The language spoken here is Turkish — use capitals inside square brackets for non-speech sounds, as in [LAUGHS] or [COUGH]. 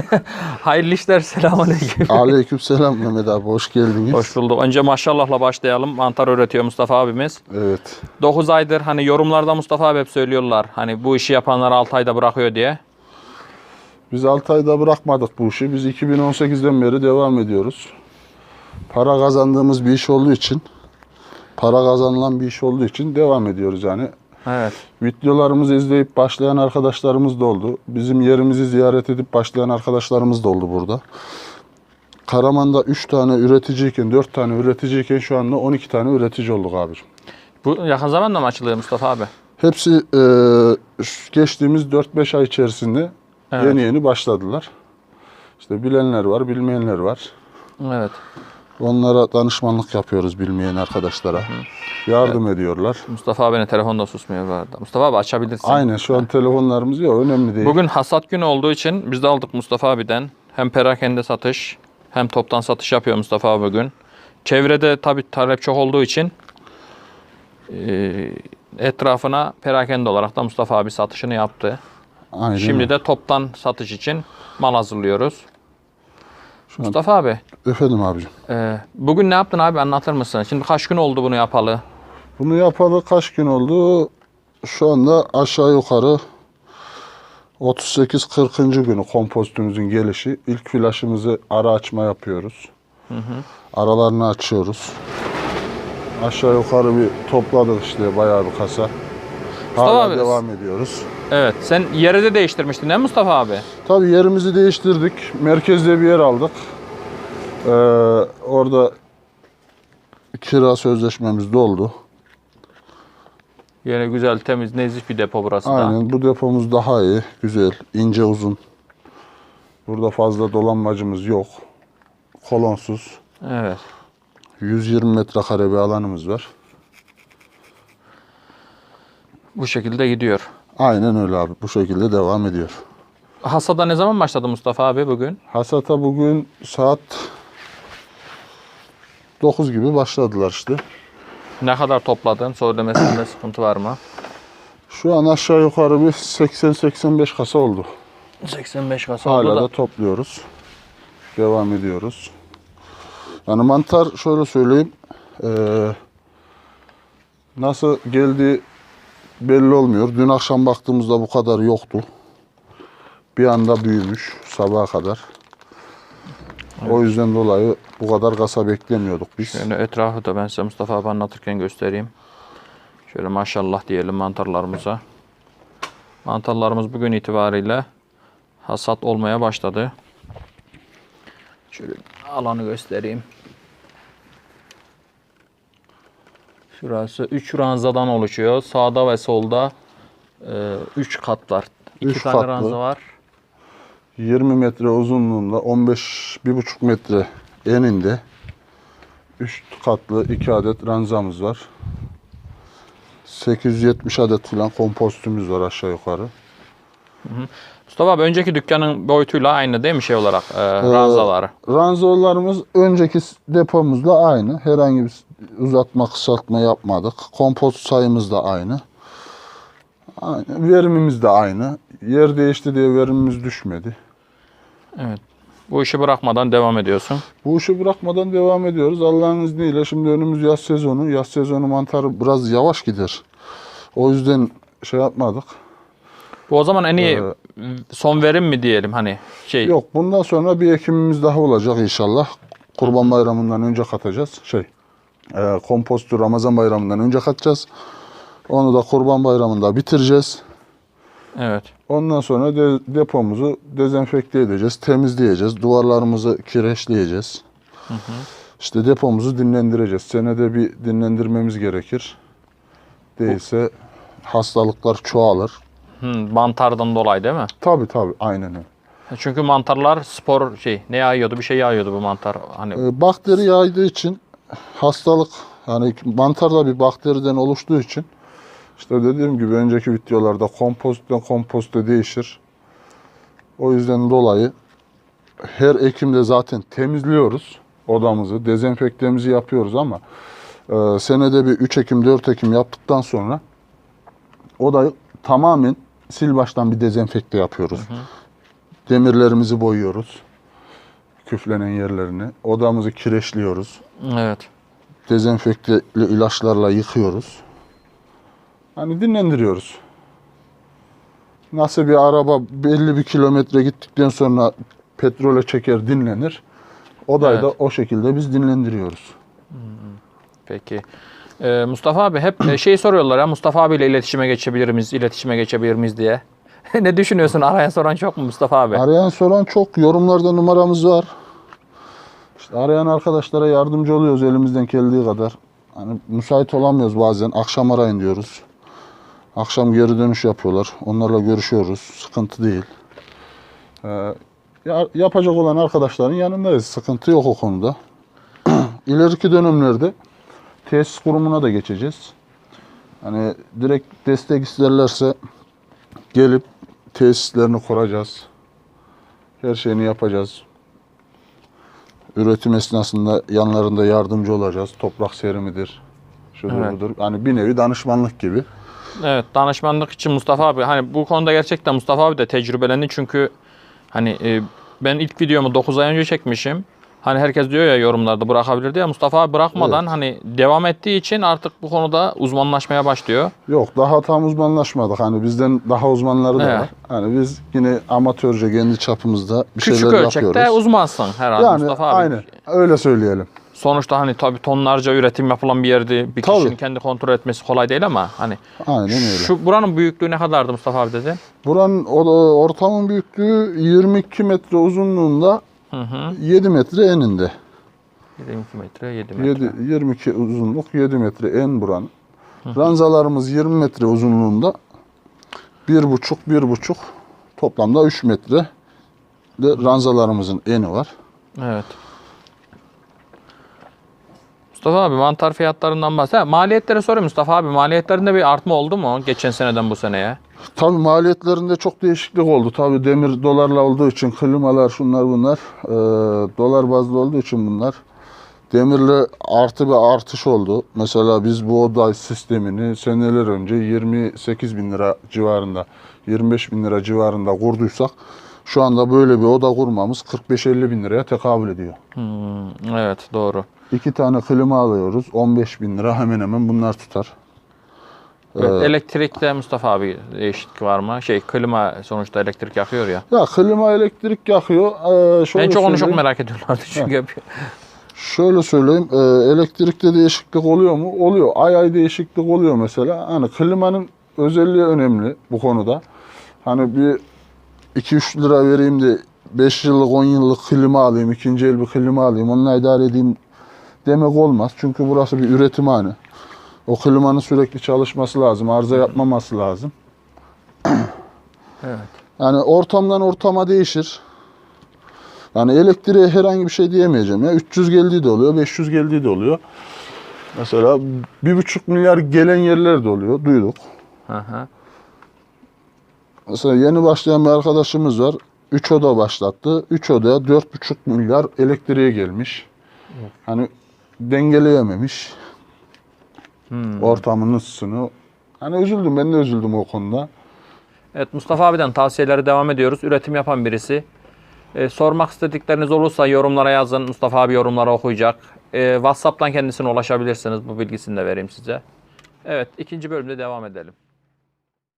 [LAUGHS] Hayırlı işler. Selamünaleyküm. Aleykümselam Mehmet abi hoş geldiniz. Hoş bulduk. Önce maşallahla başlayalım. Mantar öğretiyor Mustafa abimiz. Evet. 9 aydır hani yorumlarda Mustafa abi hep söylüyorlar. Hani bu işi yapanlar 6 ayda bırakıyor diye. Biz 6 ayda bırakmadık bu işi. Biz 2018'den beri devam ediyoruz. Para kazandığımız bir iş olduğu için, para kazanılan bir iş olduğu için devam ediyoruz yani. Evet. Videolarımızı izleyip başlayan arkadaşlarımız da oldu. Bizim yerimizi ziyaret edip başlayan arkadaşlarımız da oldu burada. Karaman'da 3 tane üreticiyken, 4 tane üreticiyken şu anda 12 tane üretici olduk abi. Bu yakın zamanda mı açılıyor Mustafa abi? Hepsi e, geçtiğimiz 4-5 ay içerisinde Evet. yeni yeni başladılar. İşte bilenler var, bilmeyenler var. Evet. Onlara danışmanlık yapıyoruz bilmeyen arkadaşlara. Yardım ediyorlar. Mustafa abinin telefonda susmuyor bu arada. Mustafa abi açabilirsin. Aynen şu an telefonlarımız yok önemli değil. Bugün hasat günü olduğu için biz de aldık Mustafa abiden. Hem perakende satış hem toptan satış yapıyor Mustafa abi bugün. Çevrede tabi talep çok olduğu için e, etrafına perakende olarak da Mustafa abi satışını yaptı. Aynen. Şimdi de toptan satış için mal hazırlıyoruz. Mustafa abi, Efendim abicim. e, bugün ne yaptın abi anlatır mısın? Şimdi kaç gün oldu bunu yapalı? Bunu yapalı kaç gün oldu? Şu anda aşağı yukarı 38-40. günü kompostumuzun gelişi. İlk flaşımızı ara açma yapıyoruz. Aralarını açıyoruz. Aşağı yukarı bir topladık işte bayağı bir kasa. Hala abi, devam ediyoruz. Evet, sen yeri de değiştirmiştin değil mi Mustafa abi? Tabii yerimizi değiştirdik. Merkezde bir yer aldık. Ee, orada kira sözleşmemiz doldu. Yine güzel, temiz, nezih bir depo burası da. Aynen bu depomuz daha iyi, güzel, ince uzun. Burada fazla dolanmacımız yok. Kolonsuz. Evet. 120 metrekare bir alanımız var. Bu şekilde gidiyor. Aynen öyle abi. Bu şekilde devam ediyor. Hasada ne zaman başladı Mustafa abi bugün? Hasata bugün saat 9 gibi başladılar işte. Ne kadar topladın? Söylemesinde [CLEARS THROAT] sıkıntı var mı? Şu an aşağı yukarı bir 80-85 kasa oldu. 85 kasa Hala oldu da da. topluyoruz. Devam ediyoruz. Yani mantar şöyle söyleyeyim. eee, nasıl geldiği belli olmuyor. Dün akşam baktığımızda bu kadar yoktu. Bir anda büyümüş sabaha kadar. O yüzden dolayı bu kadar kasa beklemiyorduk biz. Şöyle etrafı da ben size Mustafa abi anlatırken göstereyim. Şöyle maşallah diyelim mantarlarımıza. Mantarlarımız bugün itibariyle hasat olmaya başladı. Şöyle alanı göstereyim. Şurası 3 ranzadan oluşuyor. Sağda ve solda 3 kat var. 2 Üç tane katlı. ranza var. 20 metre uzunluğunda 15 1,5 metre eninde 3 katlı 2 adet ranzamız var. 870 adet falan kompostumuz var aşağı yukarı. Mustafa abi önceki dükkanın boyutuyla aynı değil mi şey olarak e, ranzaları? Ranzalarımız önceki depomuzla aynı. Herhangi bir uzatma, kısaltma yapmadık. Kompost sayımız da aynı. Aynı. Verimimiz de aynı. Yer değişti diye verimimiz düşmedi. Evet. Bu işi bırakmadan devam ediyorsun. Bu işi bırakmadan devam ediyoruz. Allah'ın izniyle şimdi önümüz yaz sezonu. Yaz sezonu mantarı biraz yavaş gider. O yüzden şey yapmadık. Bu o zaman en iyi Ee, son verim mi diyelim hani şey Yok bundan sonra bir ekimimiz daha olacak inşallah. Kurban bayramından önce katacağız. Şey e, kompostu Ramazan bayramından önce katacağız. Onu da kurban bayramında bitireceğiz. evet. Ondan sonra de, depomuzu dezenfekte edeceğiz, temizleyeceğiz. Duvarlarımızı kireçleyeceğiz. İşte depomuzu dinlendireceğiz. Senede bir dinlendirmemiz gerekir. Değilse hastalıklar çoğalır. Hı, mantardan dolayı değil mi? Tabii tabii aynen öyle. Çünkü mantarlar spor şey ne yağıyordu bir şey yağıyordu bu mantar hani E, bakteri yaydığı için hastalık yani mantar da bir bakteriden oluştuğu için işte dediğim gibi önceki videolarda kompozitten komposte değişir. O yüzden dolayı her ekimde zaten temizliyoruz odamızı, dezenfektemizi yapıyoruz ama e, senede bir 3 Ekim 4 Ekim yaptıktan sonra odayı tamamen sil baştan bir dezenfekte yapıyoruz. Demirlerimizi boyuyoruz. Küflenen yerlerini. Odamızı kireçliyoruz. Evet. Dezenfekte ilaçlarla yıkıyoruz. Hani dinlendiriyoruz. Nasıl bir araba belli bir kilometre gittikten sonra petrole çeker dinlenir. Odayı da Evet. o şekilde biz dinlendiriyoruz. Peki. Ee, Mustafa abi hep e, şey soruyorlar ya Mustafa abiyle iletişime geçebilir miyiz, iletişime geçebilir miyiz diye. [LAUGHS] ne düşünüyorsun? Arayan soran çok mu Mustafa abi? Arayan soran çok. Yorumlarda numaramız var. İşte arayan arkadaşlara yardımcı oluyoruz elimizden geldiği kadar. Hani müsait olamıyoruz bazen. Akşam arayın diyoruz. Akşam geri dönüş yapıyorlar. Onlarla görüşüyoruz. Sıkıntı değil. Ee, ya- yapacak olan arkadaşların yanındayız. Sıkıntı yok o konuda. [CLEARS THROAT] İleriki dönemlerde tesis kurumuna da geçeceğiz. Hani direkt destek isterlerse gelip tesislerini kuracağız. Her şeyini yapacağız. Üretim esnasında yanlarında yardımcı olacağız. Toprak serimidir. Şudur Evet. budur. Hani bir nevi danışmanlık gibi. Evet danışmanlık için Mustafa abi hani bu konuda gerçekten Mustafa abi de tecrübelendi çünkü hani e, ben ilk videomu 9 ay önce çekmişim. Hani herkes diyor ya yorumlarda bırakabilir diye Mustafa abi bırakmadan Evet. hani devam ettiği için artık bu konuda uzmanlaşmaya başlıyor. Yok daha tam uzmanlaşmadık. Hani bizden daha uzmanları da Evet. var. Hani biz yine amatörce kendi çapımızda bir Küçük şeyler ölçekte yapıyoruz. uzmansın herhalde yani Mustafa abi. aynen öyle söyleyelim. Sonuçta hani tabii tonlarca üretim yapılan bir yerde bir kişinin Tabii. kendi kontrol etmesi kolay değil ama hani Aynen öyle. şu buranın büyüklüğü ne kadardı Mustafa abi dedi? Buranın o- ortamın büyüklüğü 22 metre uzunluğunda Hı hı. 7 metre eninde. 22 metre 7 metre. 7, 22 uzunluk 7 metre en buranın. Ranzalarımız 20 metre uzunluğunda. 1,5 1,5 toplamda 3 metre de ranzalarımızın eni var. Evet. Mustafa abi mantar fiyatlarından bahset. Ha, Maliyetlere sorayım Mustafa abi. Maliyetlerinde bir artma oldu mu geçen seneden bu seneye? Tabii maliyetlerinde çok değişiklik oldu. Tabii demir dolarla olduğu için klimalar şunlar bunlar e, dolar bazlı olduğu için bunlar demirle artı bir artış oldu. Mesela biz bu oda sistemini seneler önce 28 bin lira civarında 25 bin lira civarında kurduysak şu anda böyle bir oda kurmamız 45-50 bin liraya tekabül ediyor. Hmm, evet doğru. İki tane klima alıyoruz 15 bin lira hemen hemen bunlar tutar. Evet, Ee, elektrikte Mustafa abi değişiklik var mı? Şey klima sonuçta elektrik yakıyor ya. Ya klima elektrik yakıyor. Ee, şöyle en çok onu çok merak ediyorlardı çünkü. Şöyle söyleyeyim, e, elektrikte değişiklik oluyor mu? Oluyor. Ay ay değişiklik oluyor mesela. Hani klimanın özelliği önemli bu konuda. Hani bir 2-3 lira vereyim de 5 yıllık 10 yıllık klima alayım, ikinci el bir klima alayım, onunla idare edeyim demek olmaz. Çünkü burası bir üretimhane. O klimanın sürekli çalışması lazım, arıza yapmaması lazım. [CLEARS THROAT] Evet. Yani ortamdan ortama değişir. Yani elektriğe herhangi bir şey diyemeyeceğim ya. 300 geldiği de oluyor, 500 geldiği de oluyor. Mesela bir buçuk milyar gelen yerler de oluyor, duyduk. Hı hı. Mesela yeni başlayan bir arkadaşımız var. 3 oda başlattı. 3 odaya 4,5 milyar elektriğe gelmiş. Hani dengeleyememiş Hmm. ortamın ısısını. Hani üzüldüm, ben de üzüldüm o konuda. Evet Mustafa abiden tavsiyeleri devam ediyoruz. Üretim yapan birisi. Ee, sormak istedikleriniz olursa yorumlara yazın. Mustafa abi yorumlara okuyacak. Ee, WhatsApp'tan kendisine ulaşabilirsiniz. Bu bilgisini de vereyim size. Evet ikinci bölümde devam edelim.